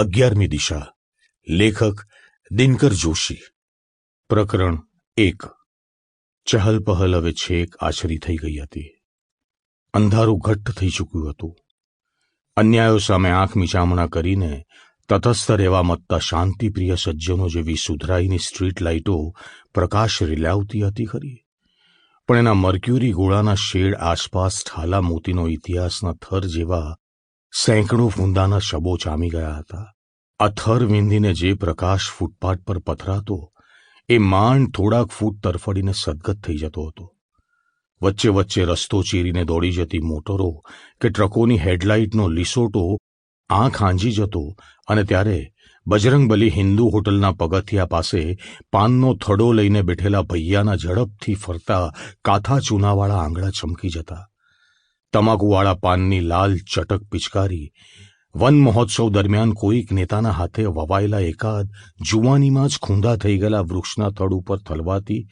અગિયારમી દિશા. લેખક દિનકર જોશી. પ્રકરણ એક. ચહલ પહલ હવે છેક આછરી થઈ ગઈ હતી. અંધારું ઘટ્ટ થઈ ચૂક્યું હતું. અન્યાયો સામે આંખ મીચામણા કરીને તટસ્થ રહેવા મતતા શાંતિપ્રિય સજ્જનો જેવી સુધરાઈની સ્ટ્રીટ લાઇટો પ્રકાશ રીલાવતી હતી ખરી. પણ એના મર્ક્યુરી ગોળાના શેડ આસપાસ ઠાલા મોતીનો ઇતિહાસના થર જેવા સેંકડો ફૂંદાના શબો ચામી ગયા હતા. અથર થર વિંધીને જે પ્રકાશ ફૂટપાથ પર પથરાતો, એ માંડ થોડાક ફૂટ તરફડીને સદગત થઈ જતો હતો. વચ્ચે વચ્ચે રસ્તો ચીરીને દોડી જતી મોટરો કે ટ્રકોની હેડલાઇટનો લીસોટો આંખ આંજી જતો અને ત્યારે બજરંગબલી હિન્દુ હોટલના પગથિયા પાસે પાનનો થડો લઈને બેઠેલા ભૈયાના ઝડપથી ફરતા કાથા ચૂનાવાળા આંગળા ચમકી જતા. તમાકુવાળા પાનની લાલ ચટક પિચકારી. વન મહોત્સવ દરમિયાન કોઈક નેતાના હાથે વવાયેલા એકાદ જુવાનીમાં જ ખૂંદા થઈ ગયેલા વૃક્ષના થડ ઉપર થલવાતી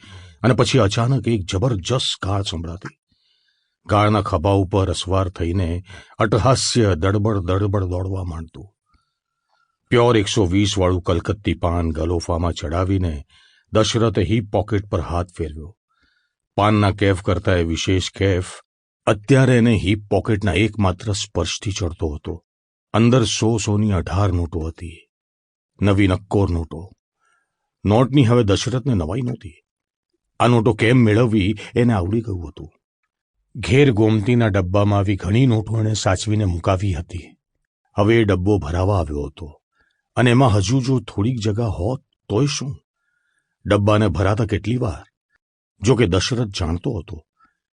અને પછી અચાનક એક જબરજસ્ત ગાળ સંભળાતી. ગાળના ખભા ઉપર અસવાર થઈને અટહાસ્ય દડબડ દડબડ દોડવા માંડતું. પ્યોર એકસો વીસ વાળું કલકત્તી પાન ગલોફામાં ચડાવીને દશરથે હિપ પોકેટ પર હાથ ફેરવ્યો. પાનના કેફ કરતા એ વિશેષ કેફ અત્યારે એને હિપ પોકેટના એકમાત્ર સ્પર્શથી ચડતો હતો. અંદર સો સોની અઢાર નોટો હતી. નવી નક્કોર નોટો. નોટની હવે દશરથને નવાઈ નહોતી. આ નોટો કેમ મેળવવી એને આવડી ગયું હતું. ઘેર ગોમતીના ડબ્બામાં આવી ઘણી નોટો એણે સાચવીને મુકાવી હતી. હવે એ ડબ્બો ભરાવા આવ્યો હતો. અને એમાં હજુ જો થોડીક જગા હોત તોય શું? ડબ્બાને ભરાતા કેટલી વાર? જો કે દશરથ જાણતો હતો.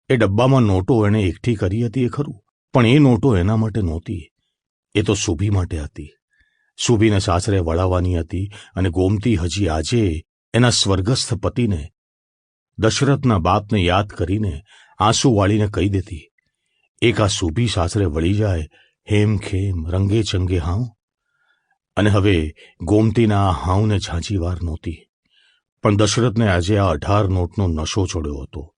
એ ડબ્બામાં નોટો એણે એકઠી કરી હતી એ ખરું, પણ એ નોટો એના માટે નહોતી. એ તો સુભી માટે હતી. સુભીને સાસરે વળાવવાની હતી અને ગોમતી હજી આજે એના સ્વર્ગસ્થ પતિને, દશરથના બાપને યાદ કરીને આંસુ વાળીને કહી દેતી, એક આ સુભી સાસરે વળી જાય, હેમ ખેમ, રંગે ચંગે હાઉ? અને હવે ગોમતીના આ હાઉને ઝાંઝી વાર નહોતી. પણ દશરથને આજે આ અઢાર નોટનો નશો ચડ્યો હતો.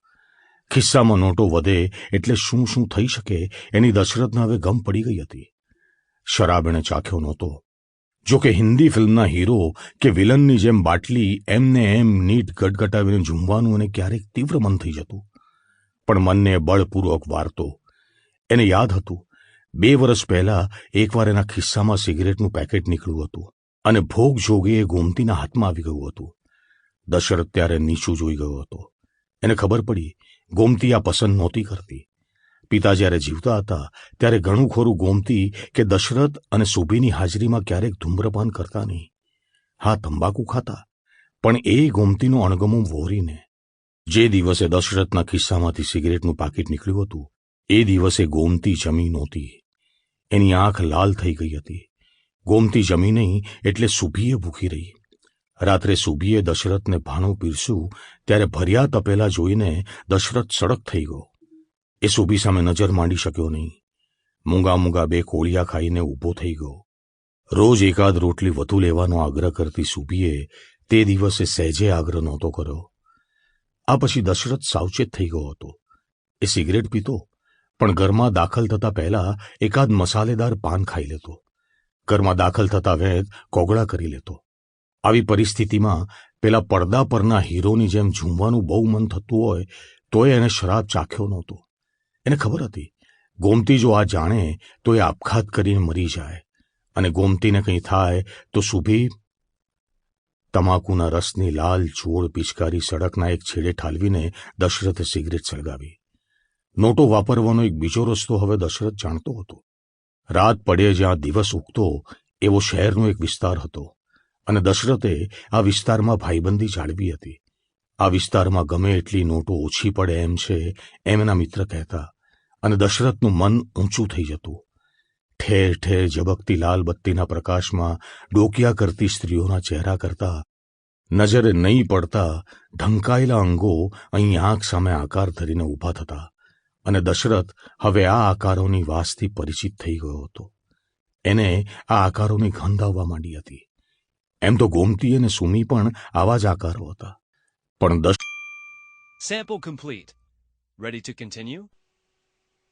ખિસ્સામાં નોટો વધે એટલે શું શું થઈ શકે એની દશરથને હવે ગમ પડી ગઈ હતી. શરાબ એણે ચાખ્યો નહોતો. જો કે હિન્દી ફિલ્મના હીરો કે વિલનની જેમ બાટલી એમને એમ નીટ ગટગટાવીને ઝૂમવાનું અને ક્યારેક તીવ્ર મન થઈ જતું. પણ મનને બળપૂર્વક વારતો. એને યાદ હતું, બે વર્ષ પહેલા એકવાર એના ખિસ્સામાં સિગરેટનું પેકેટ નીકળ્યું હતું અને ભોગ જોગે એ ગોમતીના હાથમાં આવી ગયું હતું. દશરથ ત્યારે નીચું જોઈ ગયો હતો. એને ખબર પડી, ગોમતી આ પસંદ નહોતી કરતી. પિતા જ્યારે જીવતા હતા, ત્યારે ઘણું ખોરું ગોમતી કે દશરથ અને સુભીની હાજરીમાં ક્યારેક ધૂમ્રપાન કરતા નહીં. હા, તંબાકુ ખાતા. પણ એ ગોમતીનું અણગમું વહોરીને જે દિવસે દશરથના ખિસ્સામાંથી સિગરેટનું પાકીટ નીકળ્યું હતું, એ દિવસે ગોમતી જમી નહોતી. એની આંખ લાલ થઈ ગઈ હતી. ગોમતી જમી નહીં એટલે સુભીએ ભૂખી રહી. રાત્રે સુભીએ દશરથને ભાણું પીરસ્યું ત્યારે ભર્યા તપેલા જોઈને દશરથ સડક થઈ ગયો. એ સુભી સામે નજર માંડી શક્યો નહીં. મૂંગા મૂંગા બે કોળિયા ખાઈને ઊભો થઈ ગયો. રોજ એકાદ રોટલી વધુ લેવાનો આગ્રહ કરતી સુભીએ તે દિવસે સહેજે આગ્રહ નહોતો કર્યો. આ પછી દશરથ સાવચેત થઈ ગયો હતો. એ સિગરેટ પીતો, પણ ઘરમાં દાખલ થતા પહેલા એકાદ મસાલેદાર પાન ખાઈ લેતો. ઘરમાં દાખલ થતા વેદ કોગળા કરી લેતો. આવી પરિસ્થિતિમાં પેલા પડદા પરના હીરોની જેમ ઝૂમવાનું બહુ મન થતું હોય, તોય એને શરાબ ચાખ્યો નહોતો. એને ખબર હતી, ગોમતી જો આ જાણે તો એ આપઘાત કરીને મરી જાય. અને ગોમતીને કંઈ થાય તો સુભી તમાકુના રસની લાલ છોડ પિચકારી સડકના એક છેડે ઠાલવીને દશરથે સિગરેટ સળગાવી. નોટો વાપરવાનો એક બીજો રસ્તો હવે દશરથ જાણતો હતો. રાત પડે જ્યાં દિવસ ઉગતો, એવો શહેરનો એક વિસ્તાર હતો. અને દશરથે આ વિસ્તારમાં ભાઈબંધી જાળવી હતી. આ વિસ્તારમાં ગમે એટલી નોટો ઓછી પડે એમ છે એમ એના મિત્ર કહેતા અને દશરથનું મન ઊંચું થઈ જતું. ઠેર ઠેર ઝબકતી લાલ બત્તીના પ્રકાશમાં ડોકિયા કરતી સ્ત્રીઓના ચહેરા કરતા નજરે નહીં પડતા ઢંકાયેલા અંગો અહીં આંખ સામે આકાર ધરીને ઊભા થતા અને દશરથ હવે આ આકારોની વાસથી પરિચિત થઈ ગયો હતો. એને આ આકારોની ગંધ આવવા માંડી હતી. એમ તો ગોમતી અને સુમી પણ આવા જ આકારો હતા પણ દશ Sample complete. Ready to continue?